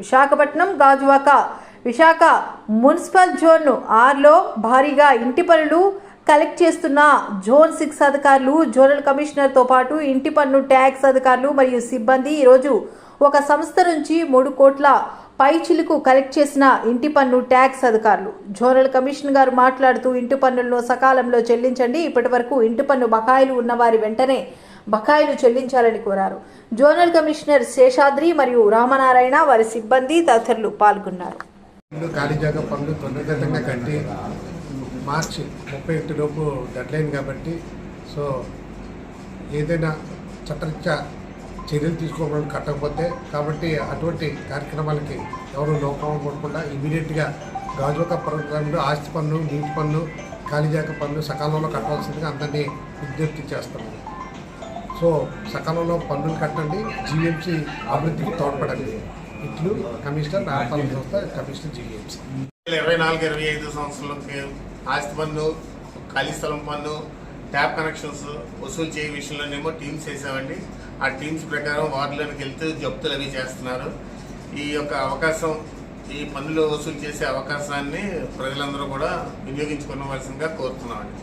Visakhapatnam Gajuwaka. Visakha municipal zone ఆరులో భారీగా ఇంటి పనులు కలెక్ట్ చేస్తున్న జోన్ సిక్స్ అధికారులు జోనల్ కమిషనర్తో పాటు ఇంటి పన్ను ట్యాక్స్ అధికారులు మరియు సిబ్బంది ఈరోజు ఒక సంస్థ నుంచి మూడు కోట్ల పై చిలుకు కలెక్ట్ చేసిన ఇంటి పన్ను ట్యాక్స్ అధికారులు. జోనల్ కమిషన్ గారు మాట్లాడుతూ ఇంటి పన్నులను సకాలంలో చెల్లించండి. ఇప్పటి వరకు ఇంటి పన్ను బకాయిలు ఉన్నవారి వెంటనే బకాయిలు చెల్లించాలని కోరారు. జోనల్ కమిషనర్ శేషాద్రి మరియు రామనారాయణ వారి సిబ్బంది తదితరులు పాల్గొన్నారు. పనులు తొందరగతంగా కట్టి మార్చి ముప్పై ఒకటి లోపు డెడ్లైన్ కాబట్టి సో ఏదైనా చట్టరీత్యా చర్యలు తీసుకోవడానికి కట్టకపోతే కాబట్టి అటువంటి కార్యక్రమాలకి ఎవరు లోపం పడకుండా ఇమీడియట్గా గాజువక ప్రోగ్రాంలో ఆస్తి పన్ను నీటి పన్ను ఖాళీజాక పన్ను సకాలంలో కట్టవలసిందిగా అందరినీ విజ్ఞప్తి చేస్తున్నాను. సో సకాలంలో పన్నులు కట్టండి జీఎంసీ అభివృద్ధికి తోడ్పడండి. ఇట్లు కమిషనర్ నాగపాలన సంస్థ కమిషనర్ జీఎంసీ ఇరవై నాలుగు ఇరవై ఐదు సంవత్సరాలకి ఆస్తి పన్ను ఖాళీ స్థలం పన్ను ట్యాప్ కనెక్షన్స్ వసూలు చేయ విషయంలోనేమో టీమ్స్ వేసామండి. ఆ టీమ్స్ ప్రకారం వార్డులోకి వెళ్తూ జప్తులు అవి చేస్తున్నారు. ఈ యొక్క అవకాశం ఈ పనులు వసూలు చేసే అవకాశాన్ని ప్రజలందరూ కూడా వినియోగించుకోవాల్సిందిగా కోరుతున్నామండి.